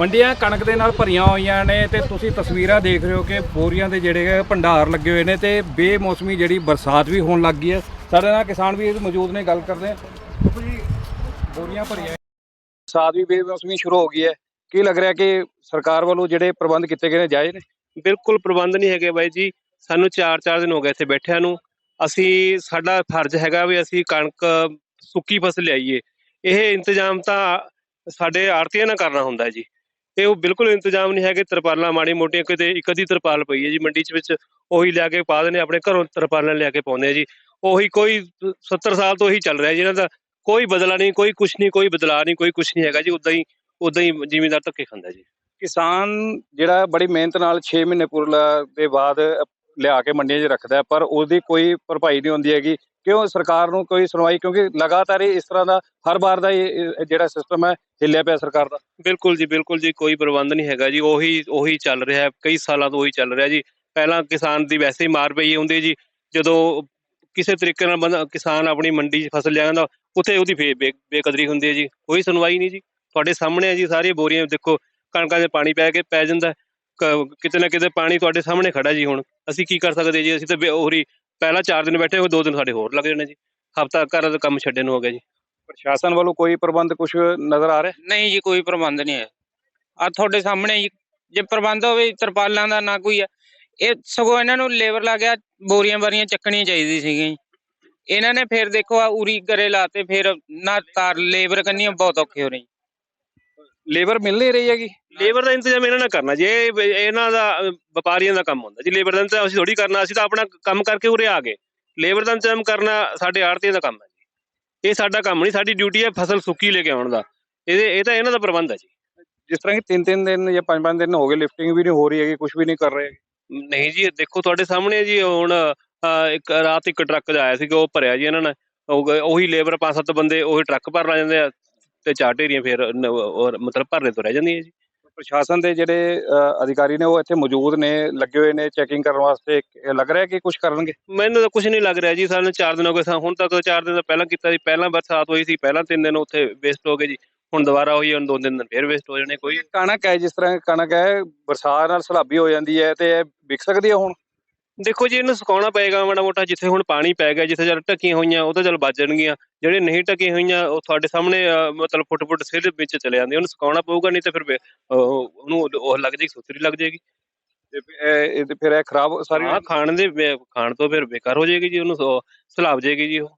ਮੰਡੀਆਂ ਕਣਕ ਦੇ ਨਾਲ ਭਰੀਆਂ ਹੋਈਆਂ ਨੇ ਤੇ ਤੁਸੀਂ ਤਸਵੀਰਾਂ ਦੇਖ ਰਹੇ ਹੋ ਕਿ ਬੋਰੀਆਂ ਦੇ ਜਿਹੜੇ ਭੰਡਾਰ ਲੱਗੇ ਹੋਏ ਨੇ ਤੇ ਬੇਮੌਸਮੀ ਜਿਹੜੀ ਬਰਸਾਤ ਵੀ ਹੋਣ ਲੱਗ ਗਈ ਹੈ। ਸਾਡੇ ਨਾਲ ਕਿਸਾਨ ਵੀ ਮੌਜੂਦ ਨੇ ਗੱਲ ਕਰਦੇ ਆ ਜੀ ਬੋਰੀਆਂ ਭਰੀਆਂ ਬਰਸਾਤ ਵੀ ਬੇਮੌਸਮੀ ਸ਼ੁਰੂ ਹੋ ਗਈ ਹੈ। ਕੀ ਲੱਗ ਰਿਹਾ ਕਿ ਸਰਕਾਰ ਵੱਲੋਂ ਜਿਹੜੇ ਪ੍ਰਬੰਧ ਕੀਤੇ ਗਏ ਨੇ ਜਾਇਜ਼ ਨੇ? ਬਿਲਕੁਲ ਪ੍ਰਬੰਧ ਨਹੀਂ ਹੈਗੇ ਬਾਈ ਜੀ। ਸਾਨੂੰ 4-4 ਦਿਨ ਹੋ ਗਏ ਇੱਥੇ ਬੈਠਿਆਂ ਨੂੰ। ਅਸੀਂ ਸਾਡਾ ਫਰਜ਼ ਹੈਗਾ ਵੀ ਅਸੀਂ ਕਣਕ ਸੁੱਕੀ ਫਸਲ ਲਿਆਈਏ। ਇਹ ਇੰਤਜ਼ਾਮ ਤਾਂ ਸਾਡੇ ਆੜਤੀਆਂ ਨਾਲ ਕਰਨਾ ਹੁੰਦਾ ਜੀ। ਇਹ ਉਹ ਬਿਲਕੁਲ ਇੰਤਜ਼ਾਮ ਨਹੀਂ ਹੈਗੇ, ਤਰਪਾਲਾਂ ਮਾੜੀ ਮੋਟੀਆਂ ਕਿਤੇ ਇੱਕ ਅੱਧੀ ਤਰਪਾਲ ਪਈ ਹੈ ਜੀ, ਮੰਡੀ 'ਚ ਵਿੱਚ ਉਹੀ ਲਿਆ ਕੇ ਪਾ ਦਿੰਦੇ ਆਪਣੇ ਘਰੋਂ ਤਰਪਾਲਾਂ ਲਿਆ ਕੇ ਪਾਉਂਦੇ ਆ ਜੀ। ਉਹੀ ਕੋਈ 70 ਸਾਲ ਤੋਂ ਉਹੀ ਚੱਲ ਰਿਹਾ ਜੀ, ਇਹਨਾਂ ਦਾ ਕੋਈ ਬਦਲਾ ਨਹੀਂ, ਕੋਈ ਕੁਛ ਨਹੀਂ, ਕੋਈ ਬਦਲਾ ਨਹੀਂ, ਕੋਈ ਕੁਛ ਨਹੀਂ ਹੈਗਾ ਜੀ, ਉਦਾਂ ਹੀ ਉਦਾਂ ਹੀ ਜ਼ਿਮੀਂਦਾਰ ਧੱਕੇ ਖਾਂਦਾ ਜੀ। ਕਿਸਾਨ ਜਿਹੜਾ ਬੜੀ ਮਿਹਨਤ ਨਾਲ 6 ਮਹੀਨੇ ਪੁਰਲਾ ਦੇ ਬਾਅਦ ਲਿਆ ਕੇ ਮੰਡੀਆਂ 'ਚ ਰੱਖਦਾ ਪਰ ਉਹਦੀ ਕੋਈ ਭਰਪਾਈ ਨਹੀਂ ਹੁੰਦੀ ਹੈਗੀ। ਕਿਉਂ ਸਰਕਾਰ ਨੂੰ ਕੋਈ ਸੁਣਵਾਈ? ਕਿਉਂਕਿ ਲਗਾਤਾਰ ਹੀ ਇਸ ਤਰ੍ਹਾਂ ਦਾ, ਹਰ ਵਾਰ ਦਾ ਇਹ ਜਿਹੜਾ ਸਿਸਟਮ ਹੈ, ਹਿੱਲਿਆ ਪਿਆ ਸਰਕਾਰ ਦਾ। ਬਿਲਕੁਲ ਜੀ ਬਿਲਕੁਲ ਜੀ, ਕੋਈ ਪ੍ਰਬੰਧ ਨਹੀਂ ਹੈਗਾ ਜੀ। ਉਹੀ ਉਹੀ ਚੱਲ ਰਿਹਾ ਹੈ, ਕਈ ਸਾਲਾਂ ਤੋਂ ਉਹੀ ਚੱਲ ਰਿਹਾ ਜੀ। ਪਹਿਲਾਂ ਕਿਸਾਨ ਦੀ ਵੈਸੇ ਹੀ ਮਾਰ ਪਈ ਹੁੰਦੀ ਜੀ। ਜਦੋਂ ਕਿਸੇ ਤਰੀਕੇ ਨਾਲ ਬੰਦਾ, ਕਿਸਾਨ ਆਪਣੀ ਮੰਡੀ 'ਚ ਫਸਲ ਲਿਆ ਜਾਂਦਾ, ਉੱਥੇ ਉਹਦੀ ਫੇ ਬੇ- ਬੇਕਦਰੀ ਹੁੰਦੀ ਹੈ ਜੀ। ਕੋਈ ਸੁਣਵਾਈ ਨਹੀਂ ਜੀ। ਤੁਹਾਡੇ ਸਾਹਮਣੇ ਹੈ ਜੀ, ਸਾਰੀਆਂ ਬੋਰੀਆਂ, ਦੇਖੋ, ਕਣਕਾਂ 'ਚ ਪਾਣੀ ਪੈ ਕੇ ਪੈ ਜਾਂਦਾ ਕਿਤੇ ਨਾ ਕਿਤੇ ਪਾਣੀ ਤੁਹਾਡੇ ਸਾਹਮਣੇ ਖੜਾ ਜੀ ਹੁਣ। ਅਸੀਂ ਕੀ ਕਰ ਸਕਦੇ ਜੀ? ਅਸੀਂ ਤਾਂ ਬੇ- ਉਹੀ ਪਹਿਲਾਂ 4 ਦਿਨ ਬੈਠੇ ਹੋਏ ਦੋ ਦਿਨ ਸਾਡੇ ਹੋਰ ਲੱਗ ਜਾਣੇ ਜੀ। ਹਫਤਾ ਘਰ ਦਾ ਕੰਮ ਛੱਡੇ ਨੂੰ ਹੋ ਗਿਆ ਜੀ। ਪ੍ਰਸ਼ਾਸਨ ਵੱਲੋਂ ਕੋਈ ਪ੍ਰਬੰਧ ਕੁਝ ਨਜ਼ਰ ਆ ਰਿਹਾ? ਨਹੀਂ ਜੀ ਕੋਈ ਪ੍ਰਬੰਧ ਨਹੀਂ ਹੈ। ਆ ਤੁਹਾਡੇ ਸਾਹਮਣੇ ਜੀ ਜੇ ਪ੍ਰਬੰਧ ਹੋਵੇ ਤਰਪਾਲਾਂ ਦਾ ਨਾ ਕੋਈ ਹੈ ਇਹ ਸਗੋਂ ਇਹਨਾਂ ਨੂੰ ਲੇਬਰ ਲਾ ਗਿਆ ਬੋਰੀਆਂ ਬਾਰੀਆਂ ਚੱਕਣੀਆਂ ਚਾਹੀਦੀ ਸੀਗੀਆਂ ਜੀ। ਇਹਨਾਂ ਨੇ ਫਿਰ ਦੇਖੋ ਆ ਉਰੀ ਕਰੇ ਲਾਤੇ ਫਿਰ ਨਾ ਤਾਰ ਲੇਬਰ ਕੰਨੀਆਂ ਬਹੁਤ ਔਖੇ ਹੋ ਰਹੀ ਲੇਬਰ ਮਿਲ ਨਹੀਂ ਰਹੀ ਹੈਗੀ। ਲੇਬਰ ਦਾ ਇੰਤਜ਼ਾਮ ਇਹਨਾਂ ਨਾਲ ਕਰਨਾ ਜੀ ਇਹਨਾਂ ਦਾ ਵਪਾਰੀਆਂ ਦਾ ਕੰਮ ਹੁੰਦਾ। ਜੀ ਲੇਬਰ ਦਾ ਇੰਤਜ਼ਾਮ ਅਸੀਂ ਥੋੜੀ ਕਰਨਾ ਅਸੀਂ ਤਾਂ ਆਪਣਾ ਕੰਮ ਕਰਕੇ ਉਰੇ ਆ ਗਏ। ਲੇਬਰ ਦਾ ਇੰਤਜ਼ਾਮ ਕਰਨਾ ਸਾਡੇ ਆੜਤੀਆਂ ਦਾ ਕੰਮ ਹੈ ਜੀ। ਇਹ ਸਾਡਾ ਕੰਮ ਨਹੀਂ ਸਾਡੀ ਡਿਊਟੀ ਹੈ ਫਸਲ ਸੁੱਕੀ ਲੈ ਕੇ ਆਉਣ ਦਾ। ਇਹ ਇਹ ਤਾਂ ਇਹਨਾਂ ਦਾ ਪ੍ਰਬੰਧ ਹੈ ਜੀ। ਜਿਸ ਤਰ੍ਹਾਂ ਕਿ ਤਿੰਨ ਤਿੰਨ ਦਿਨ ਜਾਂ ਪੰਜ ਪੰਜ ਦਿਨ ਹੋ ਗਏ ਲਿਫਟਿੰਗ ਵੀ ਨਹੀਂ ਹੋ ਰਹੀ ਹੈਗੀ ਕੁਝ ਵੀ ਨਹੀਂ ਕਰ ਰਹੇ। ਨਹੀਂ ਜੀ ਦੇਖੋ ਤੁਹਾਡੇ ਸਾਹਮਣੇ ਜੀ ਹੁਣ ਇੱਕ ਰਾਤ ਇੱਕ ਟਰੱਕ ਆਇਆ ਸੀਗਾ ਉਹ ਭਰਿਆ ਜੀ ਇਹਨਾਂ ਨੇ। ਉਹ ਲੇਬਰ ਪੰਜ ਸੱਤ ਬੰਦੇ ਉਹੀ ਟਰੱਕ ਭਰ ਲਾ ਜਾਂਦੇ ਆ। ਤੇ ਚਾਰ ਢੇਰੀਆਂ ਫਿਰ ਔਰ ਮਤਲਬ ਭਰਨੇ ਤੋਂ ਰਹਿ ਜਾਂਦੀਆਂ ਜੀ। ਪ੍ਰਸ਼ਾਸਨ ਦੇ ਜਿਹੜੇ ਅਧਿਕਾਰੀ ਨੇ ਉਹ ਇੱਥੇ ਮੌਜੂਦ ਨੇ ਲੱਗੇ ਹੋਏ ਨੇ ਚੈਕਿੰਗ ਕਰਨ ਵਾਸਤੇ ਲੱਗ ਰਿਹਾ ਕਿ ਕੁਝ ਕਰਨਗੇ? ਮੈਨੂੰ ਤਾਂ ਕੁਝ ਨਹੀਂ ਲੱਗ ਰਿਹਾ ਜੀ ਸਾਨੂੰ 4 ਦਿਨ ਹੋ ਗਏ ਹੁਣ ਤੱਕ 4 ਦਿਨ ਤੋਂ ਪਹਿਲਾਂ ਕੀਤਾ ਸੀ ਪਹਿਲਾਂ ਬਰਸਾਤ ਹੋਈ ਸੀ ਪਹਿਲਾਂ 3 ਦਿਨ ਉੱਥੇ ਵੇਸਟ ਹੋ ਗਏ ਜੀ। ਹੁਣ ਦੁਬਾਰਾ ਹੋਈ ਹੁਣ ਦੋ ਤਿੰਨ ਦਿਨ ਫੇਰ ਵੇਸਟ ਹੋ ਜਾਣੇ ਕੋਈ ਕਣਕ ਹੈ ਜਿਸ ਤਰ੍ਹਾਂ ਕਣਕ ਹੈ ਬਰਸਾਤ ਨਾਲ ਸਲਾਬੀ ਹੋ ਜਾਂਦੀ ਹੈ ਤੇ ਇਹ ਵਿਕ ਸਕਦੀ ਹੈ ਹੁਣ? ਦੇਖੋ ਜੀ ਇਹਨੂੰ ਸੁਕਾਉਣਾ ਪਏਗਾ ਮਾੜਾ ਮੋਟਾ ਜਿੱਥੇ ਹੁਣ ਪਾਣੀ ਪੈ ਗਿਆ ਜਿੱਥੇ ਜਦ ਢੱਕੀਆਂ ਹੋਈਆਂ ਉਹ ਤਾਂ ਚਲ ਬਚ ਜਾਣਗੀਆਂ। ਜਿਹੜੇ ਨਹੀਂ ਢੱਕੀਆਂ ਹੋਈਆਂ ਉਹ ਤੁਹਾਡੇ ਸਾਹਮਣੇ ਮਤਲਬ ਫੁੱਟ ਫੁੱਟ ਸਿਰ ਵਿੱਚ ਚਲੇ ਜਾਂਦੇ ਉਹਨੂੰ ਸੁਕਾਉਣਾ ਪਊਗਾ ਨਹੀਂ ਤੇ ਫਿਰ ਉਹਨੂੰ ਉਹ ਲੱਗ ਜਾਏਗੀ ਸੁਥਰੀ ਲੱਗ ਜਾਏਗੀ। ਤੇ ਫਿਰ ਇਹ ਖਰਾਬ ਸਾਰੀ ਹਾਂ ਖਾਣ ਦੇ ਖਾਣ ਤੋਂ ਫਿਰ ਬੇਕਾਰ ਹੋ ਜਾਏਗੀ ਜੀ ਉਹਨੂੰ ਸਲਾਬ ਜਾਏਗੀ ਜੀ ਉਹ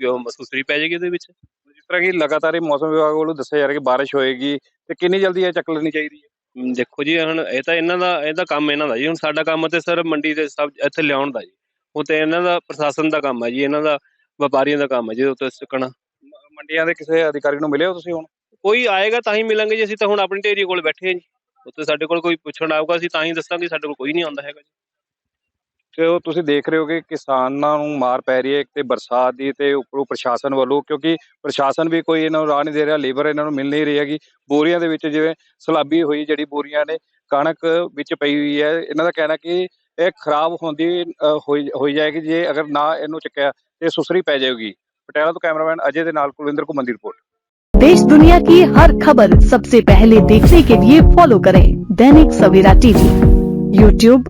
ਜੋ ਸੁਥਰੀ ਪੈ ਜਾਏਗੀ ਉਹਦੇ ਵਿੱਚ। ਜਿਸ ਤਰ੍ਹਾਂ ਕਿ ਲਗਾਤਾਰ ਮੌਸਮ ਵਿਭਾਗ ਵੱਲੋਂ ਦੱਸਿਆ ਜਾ ਰਿਹਾ ਕਿ ਬਾਰਿਸ਼ ਹੋਏਗੀ ਤੇ ਕਿੰਨੀ ਜਲਦੀ ਇਹ ਚੱਕ ਲੈਣੀ ਚਾਹੀਦੀ ਹੈ? ਦੇਖੋ ਜੀ ਹੁਣ ਇਹ ਤਾਂ ਇਹਨਾਂ ਦਾ ਇਹਦਾ ਕੰਮ ਇਹਨਾਂ ਦਾ ਜੀ। ਹੁਣ ਸਾਡਾ ਕੰਮ ਤੇ ਸਰ ਮੰਡੀ ਦੇ ਸਭ ਇੱਥੇ ਲਿਆਉਣ ਦਾ ਜੀ। ਉਹ ਤੇ ਇਹਨਾਂ ਦਾ ਪ੍ਰਸ਼ਾਸਨ ਦਾ ਕੰਮ ਹੈ ਜੀ ਇਹਨਾਂ ਦਾ ਵਪਾਰੀਆਂ ਦਾ ਕੰਮ ਹੈ ਜੀ ਉੱਤੇ ਚੁੱਕਣਾ ਮ- ਮੰਡੀਆਂ ਦੇ ਕਿਸੇ ਅਧਿਕਾਰੀ ਨੂੰ ਮਿਲੇ ਹੋ ਤੁਸੀਂ ਹੁਣ? ਕੋਈ ਆਏਗਾ ਤਾਂ ਹੀ ਮਿਲਾਂਗੇ ਜੀ ਅਸੀਂ ਤਾਂ ਹੁਣ ਆਪਣੀ ਢੇਰੀ ਕੋਲ ਬੈਠੇ ਹਾਂ ਜੀ। ਉੱਤੇ ਸਾਡੇ ਕੋਲ ਕੋਈ ਪੁੱਛਣ ਆਊਗਾ ਅਸੀਂ ਤਾਂ ਹੀ ਦੱਸਾਂਗੇ ਸਾਡੇ ਕੋਲ ਕੋਈ ਨਹੀਂ ਆਉਂਦਾ ਹੈਗਾ ਜੀ। ਤੇ ਉਹ ਤੁਸੀਂ ਦੇਖ ਰਹੇ ਹੋ ਕਿ ਕਿਸਾਨਾਂ ਨੂੰ ਮਾਰ ਪੈ ਰਹੀ ਹੈ ਇੱਕ ਤੇ ਬਰਸਾਤ ਦੀ ਤੇ ਉੱਪਰੋਂ ਪ੍ਰਸ਼ਾਸਨ ਵੱਲੋਂ ਕਿਉਂਕਿ ਪ੍ਰਸ਼ਾਸਨ ਵੀ ਕੋਈ ਇਹਨਾਂ ਨੂੰ ਰਾਹ ਨਹੀਂ ਦੇ ਰਿਹਾ ਲੇਬਰ ਇਹਨਾਂ ਨੂੰ ਮਿਲ ਨਹੀਂ ਰਹੀ ਹੈਗੀ ਬੋਰੀਆਂ ਦੇ ਵਿੱਚ ਜਿਵੇਂ ਸਲਾਬੀ ਹੋਈ ਜਿਹੜੀ ਬੋਰੀਆਂ ਨੇ ਕਣਕ ਵਿੱਚ ਪਈ ਹੋਈ ਹੈ ਇਹਨਾਂ ਦਾ ਕਹਿਣਾ ਕਿ ਇਹ ਖਰਾਬ ਹੁੰਦੀ ਅ, ਹੋਈ ਹੋਈ ਜਾਏਗੀ ਜੇ ਅਗਰ ਨਾ ਇਹਨੂੰ ਚੱਕਿਆ ਤੇ ਸੁਸਰੀ ਪੈ ਜਾਏਗੀ ਪਟਿਆਲਾ ਤੋਂ ਕੈਮਰਾਮੈਨ ਅਜੇ ਦੇ ਨਾਲ ਕੁਲਵਿੰਦਰ ਘੁੰਮਣ ਦੀ ਰਿਪੋਰਟ देश दुनिया की हर खबर सबसे पहले देखने के लिए फॉलो करें दैनिक सवेरा टीवी यूट्यूब